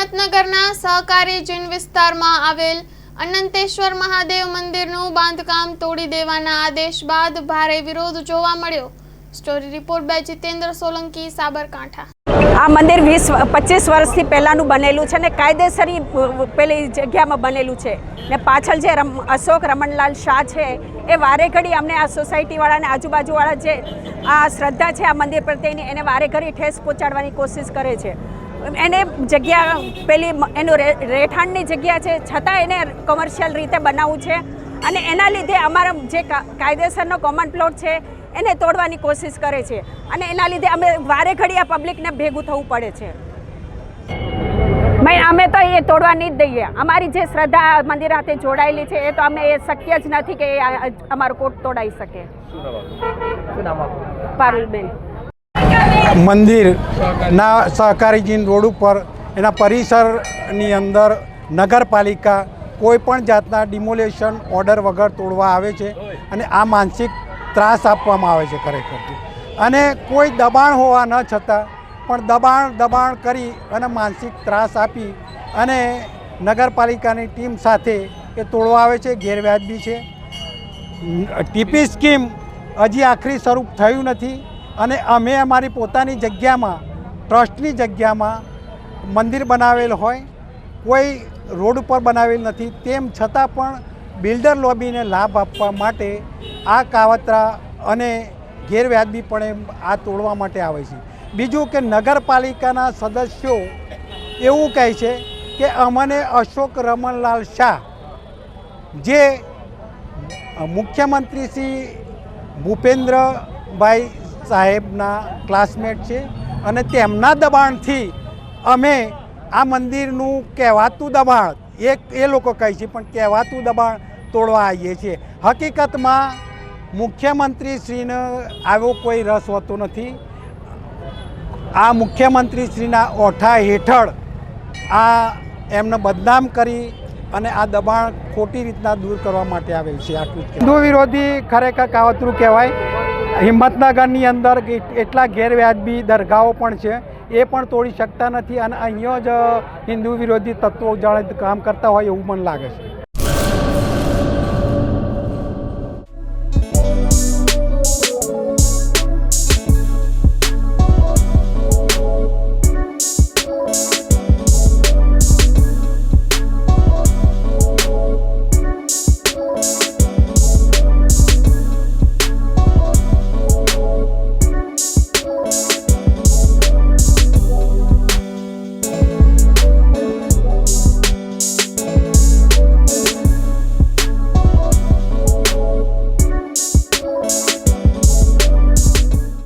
હિંમતનગરના સહકારી જીન વિસ્તારમાં આવેલ અનંતેશ્વર મહાદેવ મંદિરનું બાંધકામ તોડી દેવાના આદેશ બાદ ભારે વિરોધ જોવા મળ્યો. Story report by Jitendra Solanki, Sabarkantha. આ મંદિર વીસ પચીસ વર્ષથી પહેલાંનું બનેલું છે ને કાયદેસરી પેલી જગ્યામાં બનેલું છે. ને પાછળ જે રમ, અશોક રમણલાલ શાહ છે, એ વારે ઘડી અમને આ સોસાયટીવાળાને, આજુબાજુવાળા જે આ શ્રદ્ધા છે આ મંદિર પ્રત્યેની, એને વારે ઘડી ઠેસ પહોંચાડવાની કોશિશ કરે છે. એને જગ્યા પેલી એનું રહેઠાણની જગ્યા છે. છતાં એને કોમર્શિયલ રીતે બનાવવું છે. અને એના લીધે અમારા જે કાયદેસરનો કોમન પ્લોટ છે એને તોડવાની કોશિશ કરે છે. અને એના લીધે અમે વારે ઘડી આ પબ્લિકને ભેગું થવું પડે છે. મેં અમે તો એ તોડવા નહીં જ દઈએ. અમારી જે શ્રદ્ધા મંદિર સાથે જોડાયેલી છે એ તો અમે એ શક્ય જ નથી કે એ અમારો કોટ તોડાઈ શકે. પારુલબેન. મંદિરના સહકારીજીન રોડ ઉપર એના પરિસરની અંદર નગરપાલિકા કોઈ પણ જાતના ડિમોલેશન ઓર્ડર વગર તોડવા આવે છે અને આ માનસિક ત્રાસ આપવામાં આવે છે ખરેખર. અને કોઈ દબાણ હોવા ન છતાં પણ દબાણ દબાણ કરી અને માનસિક ત્રાસ આપી અને નગરપાલિકાની ટીમ સાથે એ તોડવા આવે છે, ગેરવ્યાજબી છે. ટીપી સ્કીમ હજી આખરી સ્વરૂપ થયું નથી. અને અમે અમારી પોતાની જગ્યામાં, ટ્રસ્ટની જગ્યામાં મંદિર બનાવેલ હોય, કોઈ રોડ ઉપર બનાવેલ નથી, તેમ છતાં પણ બિલ્ડર લોબીને લાભ આપવા માટે આ કાવતરા અને ગેરવ્યાજબીપણે આ તોડવા માટે આવે છે. બીજું કે નગરપાલિકાના સદસ્યો એવું કહે છે કે અમને અશોક રમણલાલ શાહ, જે મુખ્યમંત્રી શ્રી ભૂપેન્દ્રભાઈ સાહેબના ક્લાસમેટ છે અને તેમના દબાણથી અમે આ મંદિરનું કહેવાતું દબાણ, એક એ લોકો કહે છે, પણ કહેવાતું દબાણ તોડવા આવીએ છીએ. હકીકતમાં મુખ્યમંત્રીશ્રીને આવો કોઈ રસ હોતો નથી. આ મુખ્યમંત્રીશ્રીના ઓઠા હેઠળ આ એમને બદનામ કરી અને આ દબાણ ખોટી રીતના દૂર કરવા માટે આવેલ છે. આટલું હિન્દુ વિરોધી ખરેખર કાવતરું કહેવાય. હિંમતનગરની અંદર એટલા ગેરવ્યાજબી દરગાહો પણ છે, એ પણ તોડી શકતા નથી અને અહીંયા જ હિન્દુ વિરોધી તત્વો જાણે કામ કરતા હોય એવું મને લાગે છે.